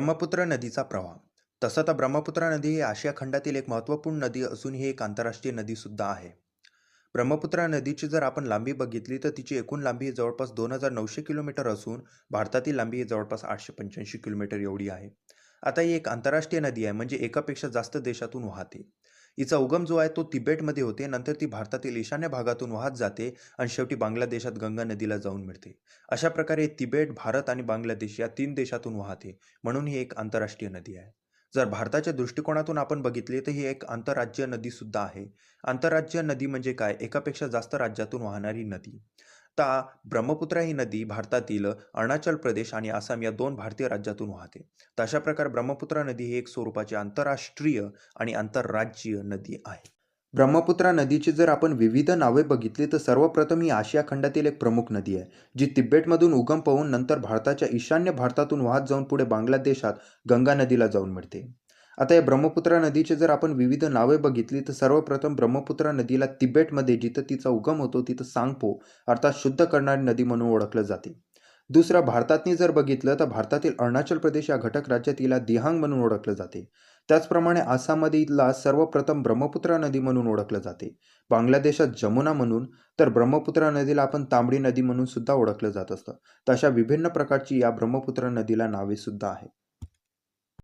ब्रह्मपुत्र नदीचा प्रवाह. तसं तर ब्रह्मपुत्रा नदी ही आशिया खंडातील एक महत्त्वपूर्ण नदी असून ही एक आंतरराष्ट्रीय नदीसुद्धा आहे. ब्रह्मपुत्रा नदीची जर आपण लांबी बघितली तर तिची एकूण लांबी ही जवळपास दोन हजार नऊशे किलोमीटर असून भारतातील लांबी ही जवळपास आठशे पंच्याऐंशी किलोमीटर एवढी आहे. आता ही एक आंतरराष्ट्रीय नदी आहे म्हणजे एकापेक्षा जास्त देशातून वाहते. हिचा उगम जो आहे तो तिबेटमध्ये होते. नंतर ती भारतातील ईशान्य भागातून वाहत जाते आणि शेवटी बांगलादेशात गंगा नदीला जाऊन मिळते. अशा प्रकारे तिबेट भारत आणि बांगलादेश या तीन देशातून वाहते. म्हणून ही एक आंतरराष्ट्रीय नदी आहे. जर भारताच्या दृष्टिकोनातून आपण बघितले तर ही एक आंतरराज्य नदीसुद्धा आहे. आंतरराज्य नदी म्हणजे काय? एकापेक्षा जास्त राज्यातून वाहणारी नदी. ता ब्रह्मपुत्रा ही नदी भारतातील अरुणाचल प्रदेश आणि आसाम या दोन भारतीय राज्यातून वाहते. तर अशा प्रकारे ब्रह्मपुत्रा नदी ही एक स्वरूपाची आंतरराष्ट्रीय आणि आंतरराज्यीय नदी आहे. ब्रह्मपुत्रा नदीची जर आपण विविध नावे बघितली तर सर्वप्रथम ही आशिया खंडातील एक प्रमुख नदी आहे जी तिबेटमधून उगम पाहून नंतर भारताच्या ईशान्य भारतातून वाहत जाऊन पुढे बांगलादेशात गंगा नदीला जाऊन मिळते. आता या ब्रह्मपुत्रा नदीचे जर आपण विविध नावे बघितली तर सर्वप्रथम ब्रह्मपुत्रा नदीला तिबेटमध्ये जिथं तिचा उगम होतो तिथं सांगपो अर्थात शुद्ध करणारी नदी म्हणून ओळखलं जाते. दुसरा भारतातनी जर बघितलं तर भारतातील अरुणाचल प्रदेश या घटक राज्यात हिला दिहांग म्हणून ओळखलं जाते. त्याचप्रमाणे आसाममध्ये इथला सर्वप्रथम ब्रह्मपुत्रा नदी म्हणून ओळखलं जाते. बांगलादेशात जमुना म्हणून तर ब्रह्मपुत्रा नदीला आपण तांबडी नदी म्हणून सुद्धा ओळखलं जात असतं. तर अशा विभिन्न प्रकारची या ब्रह्मपुत्रा नदीला नावे सुद्धा आहेत.